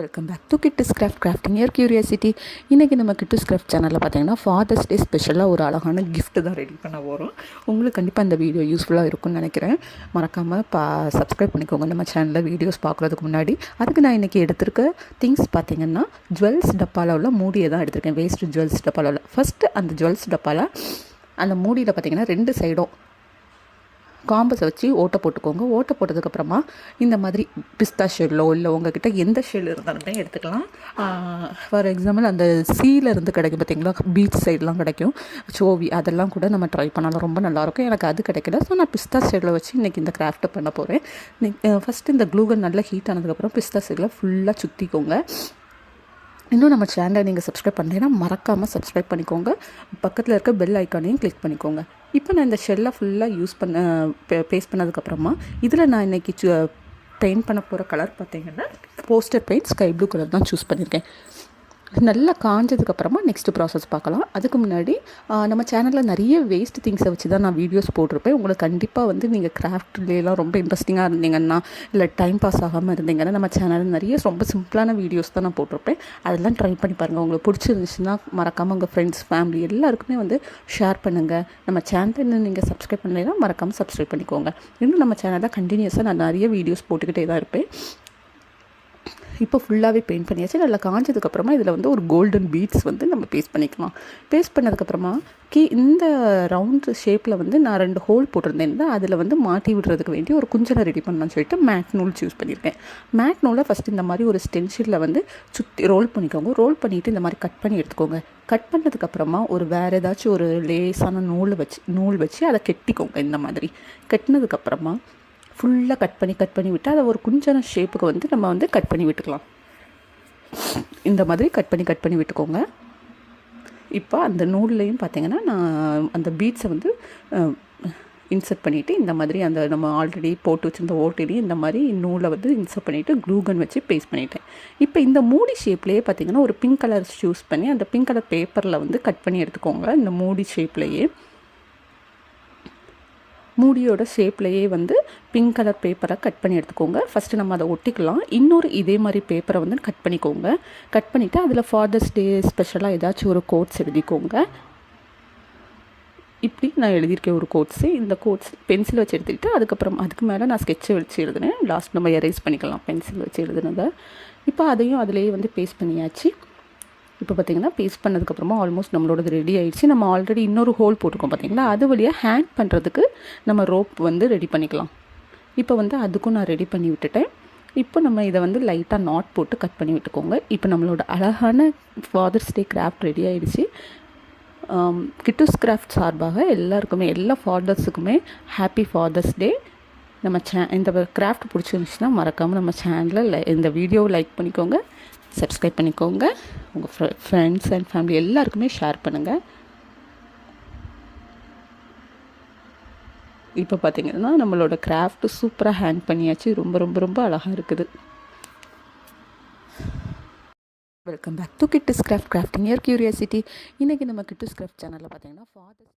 Welcome back to kitties craft crafting year curiosity இன்றைக்கி நம்ம கிட்டிஸ் craft சேனலில் பார்த்தீங்கன்னா ஃபாதர்ஸ் டே ஸ்பெஷலாக ஒரு அழகான கிஃப்ட் தான் ரெடி பண்ண போகிறோம் உங்களுக்கு கண்டிப்பாக இந்த வீடியோ யூஸ்ஃபுல்லாக இருக்கும்னு நினைக்கிறேன். மறக்காமல் பா சப்ஸ்கிரைப் பண்ணிக்கோங்க. நம்ம சேனலில் வீடியோஸ் பார்க்குறதுக்கு முன்னாடி. அதுக்கு நான் இன்றைக்கி எடுத்திருக்க திங்ஸ் பார்த்தீங்கன்னா ஜுவல்ஸ் டப்பாவில் உள்ள மூடியை தான் எடுத்திருக்கேன். வேஸ்ட் ஜுவல்ஸ் டப்பாவில் உள்ள. ஃபஸ்ட்டு அந்த ஜுவல்ஸ் டப்பாவில் அந்த மூடியில் பார்த்தீங்கன்னா ரெண்டு சைடும் காம்பஸை வச்சு ஓட்டை போட்டுக்கோங்க. ஓட்டை போட்டதுக்கப்புறமா இந்த மாதிரி பிஸ்தா ஷெல்லோ இல்லை உங்ககிட்ட எந்த ஷெல் இருந்தாலுமே எடுத்துக்கலாம். ஃபார் எக்ஸாம்பிள் அந்த சீல இருந்து கிடைக்கும் பார்த்தீங்களா பீச் சைட்லாம் கிடைக்கும். சோவி அதெல்லாம் கூட நம்ம ட்ரை பண்ணலாம். ரொம்ப நல்லாயிருக்கும். எனக்கு அது கிடைக்கல. ஸோ நான் பிஸ்தா ஷெல்லை வச்சு இன்றைக்கி இந்த கிராஃப்ட்டை பண்ண போகிறேன் ஃபஸ்ட்டு இந்த க்ளூகன் நல்லா ஹீட் ஆனதுக்கப்புறம் பிஸ்தா ஷெல்லை ஃபுல்லாக சுற்றிக்கோங்க இன்னும் நம்ம சேனலை நீங்கள் சப்ஸ்கிரைப் பண்ணலைன்னா மறக்காமல் சப்ஸ்கிரைப் பண்ணிக்கோங்க. பக்கத்தில் இருக்க பெல் ஐக்கானையும் கிளிக் பண்ணிக்கோங்க. இப்போ நான் இந்த ஷெல்லை ஃபுல்லாக யூஸ் பண்ண பேஸ்ட் பண்ணதுக்கப்புறமா இதில் நான் இன்றைக்கி பெயிண்ட் பண்ண போகிற கலர் பார்த்தீங்கன்னா poster paint sky blue colour தான் சூஸ் பண்ணியிருக்கேன் நல்லா காஞ்சதுக்கப்புறமா நெக்ஸ்ட் ப்ராசஸ் பார்க்கலாம். அதுக்கு முன்னாடி நம்ம சேனலில் நிறைய வேஸ்ட் திங்ஸை வச்சு தான் நான் வீடியோஸ் போட்டிருப்பேன். உங்களுக்கு கண்டிப்பாக வந்து நீங்கள் கிராஃப்ட்லேலாம் ரொம்ப இன்ட்ரெஸ்டிங்காக இருந்தீங்கன்னா இல்லை டைம் பாஸ் ஆகாமல் இருந்தீங்கன்னா நம்ம சேனலில் நிறைய ரொம்ப சிம்பிளான வீடியோஸ் தான் நான் போட்டிருப்பேன். அதெல்லாம் ட்ரை பண்ணி பாருங்கள் உங்களுக்கு பிடிச்சிருந்துச்சுன்னா மறக்காமல் உங்கள் ஃப்ரெண்ட்ஸ் ஃபேமிலி எல்லாருக்குமே வந்து ஷேர் பண்ணுங்கள் நம்ம சேனலை நீங்கள் சப்ஸ்கிரைப் பண்ணலைன்னா மறக்காமல் சப்ஸ்கிரைப் பண்ணிக்கோங்க. இன்னும் நம்ம சேனலில் கண்டினியூஸாக நான் நிறைய வீடியோஸ் போட்டுக்கிட்டே தான் இருப்பேன். இப்போ ஃபுல்லாகவே பெயிண்ட் பண்ணியாச்சு. நல்லா காஞ்சதுக்கப்புறமா இதில் வந்து ஒரு கோல்டன் பீட்ஸ் வந்து நம்ம பேஸ்ட் பண்ணிக்கலாம். பேஸ்ட் பண்ணதுக்கப்புறமா கீ இந்த ரவுண்ட் ஷேப்பில் வந்து நான் ரெண்டு ஹோல் போட்டிருந்தேன். அதில் வந்து மாட்டி விடுறதுக்கு வேண்டி ஒரு குஞ்சலை ரெடி பண்ணலாம்னு சொல்லிட்டு மேட் நூல் சூஸ் பண்ணியிருக்கேன். மேட் நூலை ஃபஸ்ட் இந்த மாதிரி ஒரு ஸ்டென்ஷிலில் வந்து சுற்றி ரோல் பண்ணிக்கோங்க. ரோல் பண்ணிவிட்டு இந்த மாதிரி கட் பண்ணி எடுத்துக்கோங்க. கட் பண்ணதுக்கப்புறமா ஒரு வேறு ஏதாச்சும் ஒரு லேசான நூலை வச்சு நூல் வச்சு அதை கெட்டிக்கோங்க இந்த மாதிரி. கட்டினதுக்கப்புறமா ஃபுல்லாக கட் பண்ணி கட் பண்ணி விட்டு அதை ஒரு குஞ்சான ஷேப்புக்கு வந்து நம்ம வந்து கட் பண்ணி விட்டுக்கலாம். இந்த மாதிரி கட் பண்ணி கட் பண்ணி விட்டுக்கோங்க. இப்போ அந்த நூல்லையும் பார்த்தீங்கன்னா நான் அந்த பீட்ஸை வந்து இன்சர்ட் பண்ணிவிட்டு இந்த மாதிரி அந்த நம்ம ஆல்ரெடி போட்டு வச்சிருந்த ஓட்டிலையும் இந்த மாதிரி நூலை வந்து இன்சர்ட் பண்ணிவிட்டு க்ளூகன் வச்சு பேஸ்ட் பண்ணிவிட்டேன் இப்போ இந்த மூடி ஷேப்லேயே பார்த்தீங்கன்னா ஒரு பிங்க் கலர் சூஸ் பண்ணி அந்த பிங்க் கலர் பேப்பரில் வந்து கட் பண்ணி எடுத்துக்கோங்க இந்த மூடி ஷேப்லேயே மூடியோட ஷேப்லேயே வந்து பிங்க் கலர் பேப்பரை கட் பண்ணி எடுத்துக்கோங்க. ஃபஸ்ட்டு நம்ம அதை ஒட்டிக்கலாம். இன்னொரு இதே மாதிரி பேப்பரை வந்து கட் பண்ணிக்கோங்க. கட் பண்ணிவிட்டு அதில் ஃபாதர்ஸ் டே ஸ்பெஷலாக ஏதாச்சும் ஒரு கோட்ஸ் எழுதிக்கோங்க. இப்படி நான் எழுதியிருக்கேன் ஒரு கோட்ஸு இந்த கோட்ஸ் பென்சில் வச்சு எடுத்துக்கிட்டு அதுக்கப்புறம் அதுக்கு மேலே நான் ஸ்கெட்சை வச்சு எழுதுனேன். லாஸ்ட் நம்ம எரேஸ் பண்ணிக்கலாம் பென்சில் வச்சு எழுதுனதை. இப்போ அதையும் அதிலேயே வந்து பேஸ்ட் பண்ணியாச்சு. இப்போ பார்த்தீங்கன்னா பேஸ்ட் பண்ணதுக்கப்புறமா ஆல்மோஸ்ட் நம்மளோடது ரெடி ஆகிடுச்சு நம்ம ஆல்ரெடி இன்னொரு ஹோல் போட்டிருக்கோம் பார்த்தீங்களா? அது வழியாக ஹேண்ட் பண்ணுறதுக்கு நம்ம ரோப் வந்து ரெடி பண்ணிக்கலாம். இப்போ வந்து அதுக்கும் நான் ரெடி பண்ணி விட்டுட்டேன். இப்போ நம்ம இதை வந்து லைட்டாக நாட் போட்டு கட் பண்ணி விட்டுக்கோங்க. இப்போ நம்மளோட அழகான ஃபாதர்ஸ் டே கிராஃப்ட் ரெடி ஆகிடுச்சு கிட்டுஸ் கிராஃப்ட் சார்பாக எல்லாருக்குமே எல்லா ஃபாதர்ஸுக்குமே ஹாப்பி ஃபாதர்ஸ் டே நம்ம சே இந்த கிராஃப்ட் பிடிச்சிருந்துச்சுன்னா மறக்காமல் நம்ம சேனலில் இந்த வீடியோவை லைக் பண்ணிக்கோங்க. சப்ஸ்கிரைப் பண்ணிக்கோங்க. உங்கள் ஃப்ரெ ஃப்ரெண்ட்ஸ் அண்ட் ஃபேமிலி எல்லாருக்குமே ஷேர் பண்ணுங்கள் இப்போ பார்த்தீங்கன்னா நம்மளோட கிராஃப்ட் சூப்பராக ஹேங் பண்ணியாச்சு. ரொம்ப ரொம்ப ரொம்ப அழகாக இருக்குது. Welcome back to kitties craft crafting year curiosity இன்றைக்கி நம்ம கிட்டிஸ் கிராஃப்ட் சேனலில் பார்த்தீங்கன்னா ஃபாதர்ஸ்